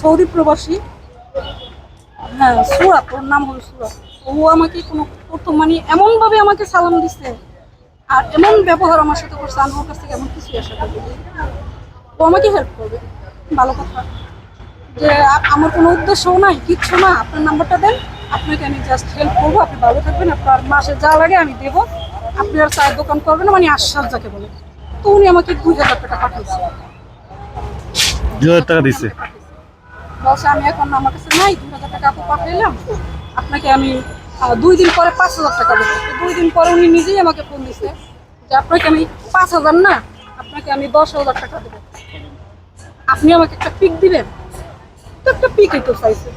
Saudi প্রবাসী। হ্যাঁ সুরাত ওর নাম হলো সুরাত ও আমাকে কোনো প্রথম মানে এমনভাবে আমাকে সালাম দিচ্ছে আর এমন ব্যবহার আমার সাথে করছে, আমি ওর কাছ থেকে এমন কিছু আশা করি ও আমাকে হেল্প করবে, ভালো কথা। যে আমার কোনো উদ্দেশ্যও নাই, কিচ্ছু না। আপনার নাম্বারটা দেন, আপনাকে আমি জাস্ট হেল্প করব, আপনি ভালো থাকবেন, আপনার মাসে যা লাগে আমি দেবো। আপনি আর চায়ের দোকান করবেন না মানে আশ্বাস যাকে বলে। তো উনি আমাকে দুই হাজার টাকা পাঠিয়েছে। দুই হাজার টাকা দিচ্ছে বলছে আমি এখন আমার কাছে নাই দুই হাজার টাকা আপু পাঠাইলাম। আপনাকে আমি দুই দিন পরে পাঁচ হাজার টাকা দেবো। দুই দিন পরে উনি নিজেই আমাকে ফোন দিছে যে আপনাকে আমি পাঁচ হাজার না আপনাকে আমি দশ হাজার টাকা দেবো। আপনি আমাকে একটা পিক দিবেন তো একটা পিকই তো চাইছে।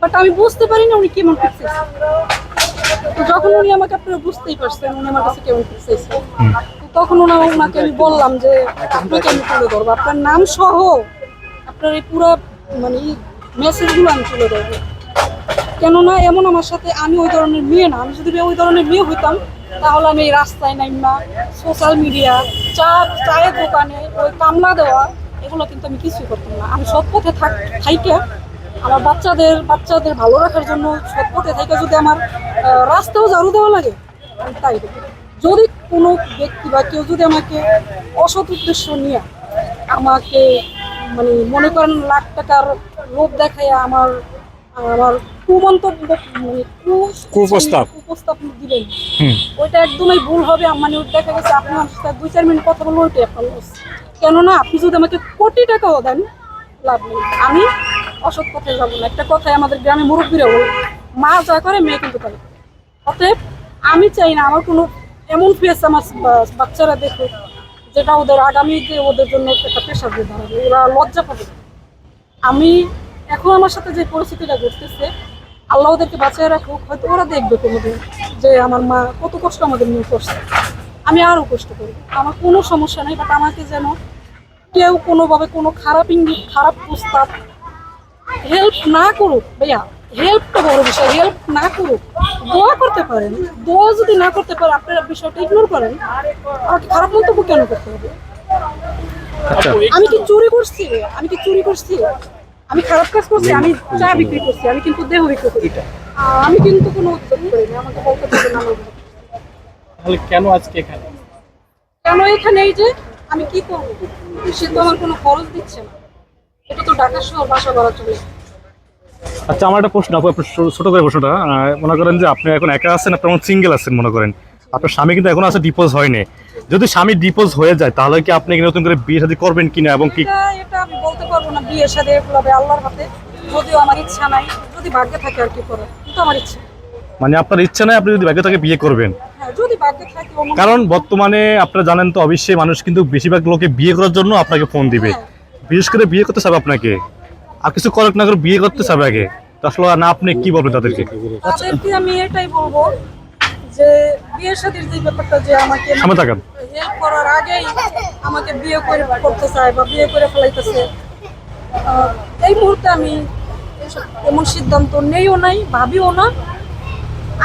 বাট আমি বুঝতে পারি না উনি কেমন পিক চাইছে। তো যখন উনি আমাকে আপনারা বুঝতেই পারছেন উনি আমার কাছে কেমন পিক চাইছে। তখন ওনা ওনাকে আমি বললাম যে আপনাকে আমি তুলে ধরবো। আপনার নাম সহ আপনার এই পুরো মানে মেসেজগুলো আমি তুলে ধরবো। কেননা এমন আমার সাথে আমি ওই ধরনের মেয়ে না, আমি যদি ওই ধরনের মেয়ে হইতাম, তাহলে আমি এই রাস্তায় নাইমা সোশ্যাল মিডিয়া চা, চায়ের দোকানে ওই কামলা দেওয়া, এগুলো কিন্তু আমি কিছুই করতাম না। আমি সৎ পথে থাক থাইকে, আমার বাচ্চাদের বাচ্চাদের ভালো রাখার জন্য সৎ পথে থাইকে যদি আমার রাস্তাও ঝাড়ু দেওয়া লাগে, আমি তাই যদি কোনো ব্যক্তি বা কেউ যদি আমাকে অসৎ উদ্দেশ্য নিয়ে আমাকে মানে মনে করেন লাখ টাকার লোভ দেখায় আমার আমার কুমন্তব্য মানে কুপ্রস্তাব। কুপ্রস্তাব দিলেন। ওইটা একদমই ভুল হবে মানে দেখা গেছে আপনি আমার সাথে দুই চার মিনিট কথা বলব ওইটাই আপনার loss। কেননা আপনি যদি আমাকে কোটি টাকাও দেন লাভ নেই। আমি অসৎ পথে যাব না। একটা কথায় আমাদের গ্রামে মুরব্বীরা বলে মা যা করে মেয়ে কিন্তু করে। অতএব আমি চাই না আমার কোনো এমন ফেস আমার বাচ্চারা দেখুক যেটা ওদের আগামীতে ওদের জন্য একটা পেশা দিয়ে দাঁড়াবে, ওরা লজ্জা পাবে আমি এখন আমার সাথে যে পরিস্থিতিটা ঘটতেছে, আল্লাহ ওদেরকে বাঁচিয়ে রাখুক, হয়তো ওরা দেখবে কোনোদিন যে আমার মা কত কষ্ট আমাদের নিয়ে করছে। আমি আরও কষ্ট করব। আমার কোনো সমস্যা নেই বাট আমাকে যেন কেউ কোনোভাবে কোনো খারাপ ইঙ্গিত, খারাপ প্রস্তাব হেল্প না করুক, ভাইয়া। হেল্প তো বড় বিষয় হেল্প না করুক দোয়া করতে পারেন দোয়া যদি না করতে পারে আপনারা বিষয়টা ইগনোর করেন আমাকে খারাপ মন্তব্য কেন করতে হবে? আচ্ছা। আমি কি চুরি করছি? আমি কি চুরি করছি? আমি খারাপ কাজ করছি আমি চা বিক্রি করছি আমি কিন্তু দেহ বিক্রি করি। আমি কিন্তু কোনো উদ্যোগ করিনি আমাকে বলতে পারবে না তাহলে কেন আজকে এখানে? কেন এখানে এই যে আমি কি করব? সে তো আমার কোনো খরচ দিচ্ছে না। এটা তো ঢাকা শহর বাসা ভাড়া চলে আচ্ছা আমার একটা প্রশ্ন আপু আপনার ছোট করে প্রশ্নটা মনে করেন যে আপনি এখন একা আছেন আপনার সিঙ্গেল আছেন মনে করেন। আপনার স্বামী কিন্তু এখন আছে ডিপোজ হয়নি। যদি স্বামী ডিপোজ হয়ে যায় তাহলে কি আপনি নতুন করে বিয়ে শাদী করবেন কিনা এবং কি এটা আমি বলতে পারব না বিয়ের সাথে এগুলো হবে আল্লাহর হাতে। যদিও আমার ইচ্ছা নাই যদি ভাগ্যে থাকে আর কি করে কিন্তু আমার ইচ্ছা। মানে আপনার ইচ্ছা নাই আপনি যদি ভাগ্যে থাকে বিয়ে করবেন। হ্যাঁ যদি ভাগ্যে থাকে কারণ বর্তমানে আপনারা জানেন তো অবশ্যই মানুষ কিন্তু বেশিরভাগ লোকে বিয়ে করার জন্য আপনাকে ফোন দিবে। বিশেষ করে বিয়ে করতে চাবে আপনাকে। আর কিছু করক না করে বিয়ে করতে চাবে আগে। আসলে না আপনি কি বলবেন তাদেরকে? তাদেরকে আমি এটাই বলব যে বিয়ের যে ব্যাপারটা যে আমাকে তাকান। হেল্প করার আগেই আমাকে বিয়ে করে করতে চায় বা বিয়ে করে ফেলাইতেছে। এই মুহূর্তে আমি এমন সিদ্ধান্ত নেইও নাই ভাবিও না।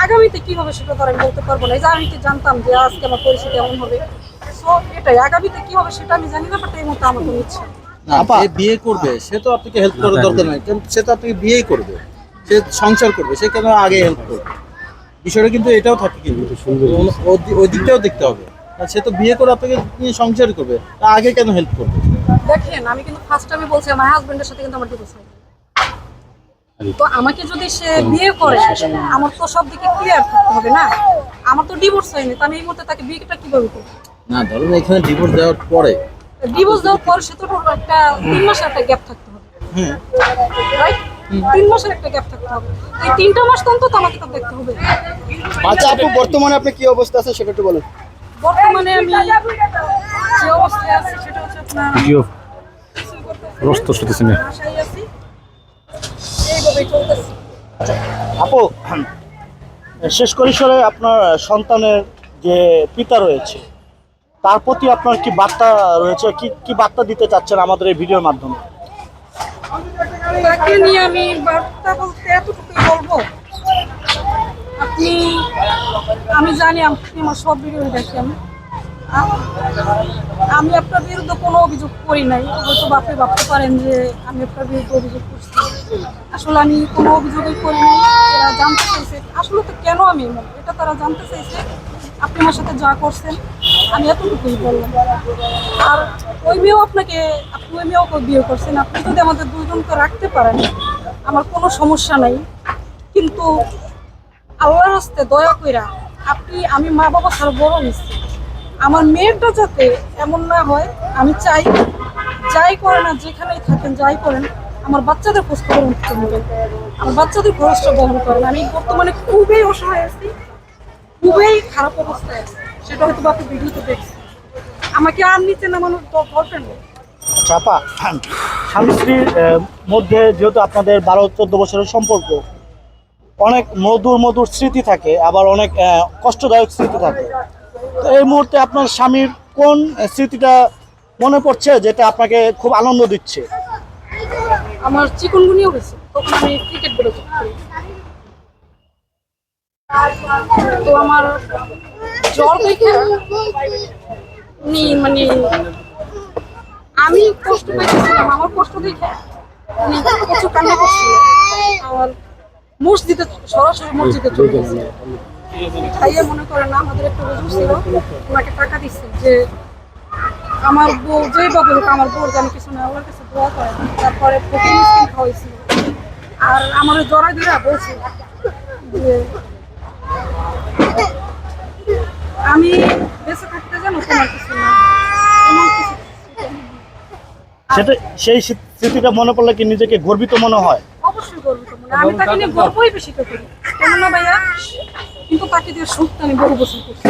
আগামীতে কি হবে সেটা তো আমি বলতে পারব না। যে আমি কি জানতাম যে আজকে আমার পরিস্থিতি এমন হবে। সো এটাই। আগামীতে কি হবে সেটা আমি জানি না বাট এই মুহূর্তে আমার কোনো ইচ্ছা যে বিয়ে করবে সে তো আপনাকে হেল্প করার দরকার নাই। কারণ সে তো আপনাকে বিয়েই করবে। সে সংসার করবে সে কেন আগে হেল্প করবে? বিষয়টা কিন্তু এটাও থাকে কিন্তু। ওই দিকটাও দেখতে হবে। আর সে তো বিয়ে করে আপনাকে নিয়ে সংসার করবে তা আগে কেন হেল্প করবে? দেখেন আমি কিন্তু ফার্স্ট টাইমে বলছি আমার হাজবেন্ডের সাথে কিন্তু আমার ডিভোর্স হয়নি তো আমাকে যদি সে বিয়ে করে আমার তো সব দিকে ক্লিয়ার থাকতে হবে না। আমার তো ডিভোর্স হয়নি তো আমি এই মুহূর্তে তাকে বিয়েটা কীভাবে করব? না ধরুন এখানে ডিভোর্স দেওয়ার পরে ডিভোর্স দেওয়ার পর সে তো একটা তিন মাসের একটা গ্যাপ থাকতে হবে। রাইট তিন মাসের একটা গ্যাপ থাকতে হবে। এই তিনটা মাস তো অন্তত আমাকে তো দেখতে হবে। আচ্ছা আপু বর্তমানে আপনি কি অবস্থা আছে সেটা একটু বলেন। বর্তমানে আমি যে অবস্থায় আছি সেটা হচ্ছে আপনার জিও। রস্ত শুতেছি না। আপু শেষ করিসরে আপনার সন্তানের যে পিতা রয়েছে তার প্রতি আপনার কি বার্তা রয়েছে? কি কি বার্তা দিতে চাচ্ছেন আমাদের এই ভিডিওর মাধ্যমে? তাকে নিয়ে আমি বার্তা বলতে এতটুকুই বলব। আপনি, আমি জানি আপনি আমার সব ভিডিও দেখেন আমি। আপনার বিরুদ্ধে কোনো অভিযোগ করি নাই। হয়তো বাপে ভাবতে পারেন যে আমি আপনার বিরুদ্ধে অভিযোগ করছি। আসলে আমি কোনো অভিযোগই করি নাই। এরা জানতে চাইছে। আসলে তো কেন আমি এটা তারা জানতে চাইছে। আপনি আমার সাথে যা করছেন, আমি এতটুকুই বললাম। আর ওই মেয়েও আপনাকে, আপনি ওই মেয়েও বিয়ে করছেন, আপনি যদি আমাদের দুজনকে রাখতে পারেন, আমার কোনো সমস্যা নাই। কিন্তু আল্লাহর হস্তে দয়া কইরা আপনি, আমি মা বাবা ছাড়া বড় হয়েছি আমার মেয়েরটা যাতে এমন না হয়, আমি চাই, যাই করেন না যেখানেই থাকেন, যাই করেন, আমার বাচ্চাদের খোঁজ খবর হবে। আমার বাচ্চাদের খরচটা বহন করেন। আমি বর্তমানে খুবই অসহায় আছি। খুবই খারাপ অবস্থায় আছি। সেটা হয়তো বাপু ভিডিওতে দেখছি আমাকে আর নিচে নামানোর দরকার নেই। চাপা। স্বামী স্ত্রীর মধ্যে যেহেতু আপনাদের বারো চোদ্দ বছরের সম্পর্ক অনেক মধুর মধুর স্মৃতি থাকে আবার অনেক কষ্টদায়ক স্মৃতি থাকে। তো এই মুহূর্তে আপনার স্বামীর কোন স্মৃতিটা মনে পড়ছে যেটা আপনাকে খুব আনন্দ দিচ্ছে? আমার চিকনগুনিও হয়েছে তখন আমি ক্রিকেট বলে তো আমার জ্বর দেখে উনি মানে আমি কষ্ট পেয়েছিলাম আমার কষ্ট দেখে উনি প্রচুর কান্না করছিল আমার মসজিদে, সরাসরি মসজিদে চলে গেছে। খাইয়ে মনে করেন আমাদের একটা হুজুর ছিল, ওনাকে টাকা দিচ্ছে যে আমার বউ যেই বাবু হোক, আমার বউর জানি কিছু না ওর কাছে দোয়া করে। তারপরে মিষ্টি খাওয়াইছিল আর আমার জড়া দিরা বলছে যে আমি বেঁচে থাকতে জানো তোমার কিছু না সেটা সেই স্মৃতিটা মনে পড়লে কি নিজেকে গর্বিত মনে হয়? অবশ্যই গর্বিত মনে হয়। আমি তাকে নিয়ে গর্বই বেশি তো করি। কেননা ভাইয়া কিন্তু তাকে দিয়ে সুখটা আমি বহু বছর করছি।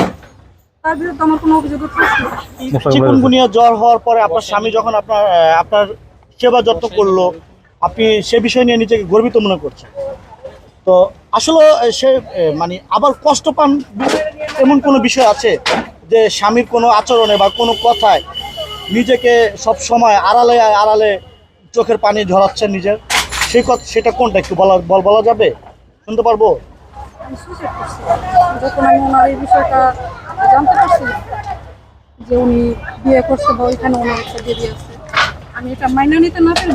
তার বিরুদ্ধে আমার কোনো অভিযোগ চিকুনগুনিয়া জ্বর হওয়ার পরে আপনার স্বামী যখন আপনার আপনার সেবা যত্ন করল আপনি সে বিষয় নিয়ে নিজেকে গর্বিত মনে করছেন? তো আসলে সে মানে আবার কষ্ট পান এমন কোনো বিষয় আছে যে স্বামীর কোনো আচরণে বা কোনো কথায় নিজেকে সব সময় আড়ালে আড়ালে চোখের পানি ঝরাচ্ছেন নিজের? সেই কথা সেটা কোনটা একটু বলা, বল- যাবে? শুনতে পারব? আমি এই বিষয়টা জানতে পারছি যে উনি বিয়ে করছে বা ওইখানে আমি এটা মাইনা নিতে না পেরে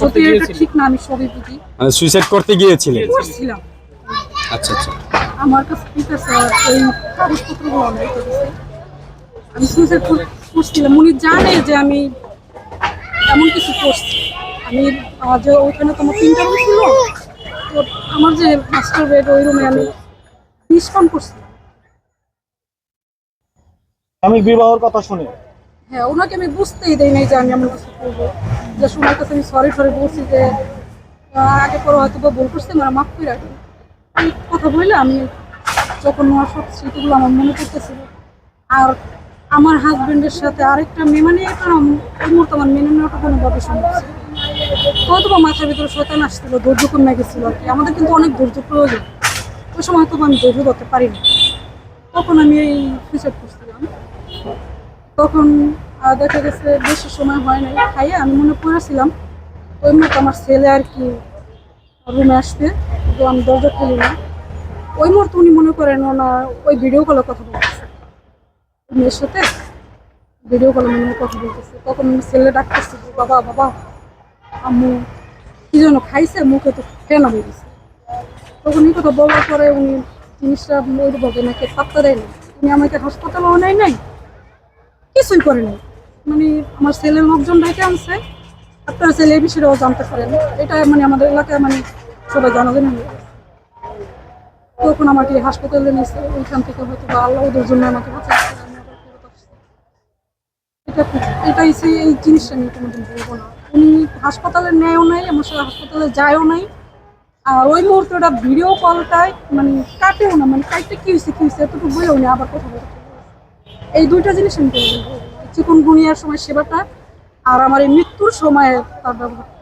সত্যি এটা ঠিক না আমি সবই বুঝি। মানে সুইসাইড করতে গিয়েছিলেন? করছিলাম। আচ্ছা আচ্ছা। আমার কাছে ঠিক আছে ওই কাগজপত্রগুলো আমি রেখে দিছি আমি সুইসাইড করছিলাম। উনি জানে যে আমি এমন কিছু করছি। আমি আমার যে ওইখানে তোমার তিনটা রুম ছিল তো আমার যে মাস্টার বেড ওই রুমে আমি বিষ পান করছি। আমি বিবাহের কথা শুনে। হ্যাঁ ওনাকে আমি বুঝতেই দেই নাই যে আমি এমন কিছু করব। যে ওনার কাছে আমি সরি সরি বলছি যে আগে পরে হয়তো বা ভুল করছি আমার মাফ করে রাখেন এই কথা বললে আমি যখন ওনার সব স্মৃতিগুলো আমার মনে পড়তেছিল। আর আমার হাজবেন্ডের সাথে আরেকটা মেয়ে মানে এটা এই মুহূর্তে আমার মেনে নেওয়াটা কোনোভাবে সম্ভব ছিল হয়তো বা মাথার ভিতরে শয়তান আসছিল, ধৈর্য কমে গেছিল আর কি। আমাদের কিন্তু অনেক ধৈর্য প্রয়োজন। ওই সময় তো আমি ধৈর্য ধরতে পারি না তখন আমি এই সুইসাইড করছিলাম তখন দেখা গেছে বেশি সময় হয় নাই। খাইয়ে আমি মনে পড়েছিলাম ওই মুহূর্তে আমার ছেলে আর কি রুমে আসতে তো আমি দরজা খুলি না ওই মুহূর্তে উনি মনে করেন ওনার ওই ভিডিও কলে কথা বলতেছে। মেয়ের সাথে ভিডিও কলে মনে কথা বলতেছে। তখন ছেলে ডাকতেছি বাবা বাবা, আম্মু, কি যেন খাইছে, মুখে তো ফেনা বেরিয়েছে তখন এই কথা বলার পরে উনি জিনিসটা ওইভাবে নাকি পাত্তা দেয় না? উনি আমাকে হাসপাতালেও নেয় নাই, কিছুই করে নাই। মানে আমার ছেলের লোকজন ডেকে আনছে। আপনার ছেলে এই বিষয়েও জানতে পারেন। এটা মানে আমাদের এলাকায় মানে সবাই জানাজানি তখন আমাকে হাসপাতালে নিয়েছে ওইখান থেকে হয়তো বা আল্লাহ ওদের জন্য আমাকে বাঁচাচ্ছে। এটা এটাই সেই এই জিনিসটা আমি কোনোদিন বলব না। উনি হাসপাতালে নেয়ও নাই, আমার সাথে হাসপাতালে যায়ও নাই। আর ওই মুহূর্তে ওটা ভিডিও কলটায় মানে কাটেও না মানে কাটতে কি হয়েছে কি হয়েছে, এতটুকু বলেও না আবার কথা বলতে এই দুইটা জিনিস আমি চিকন গুনিয়ার সময় সেবাটা আর আমার এই মৃত্যুর সময় তার ব্যবহার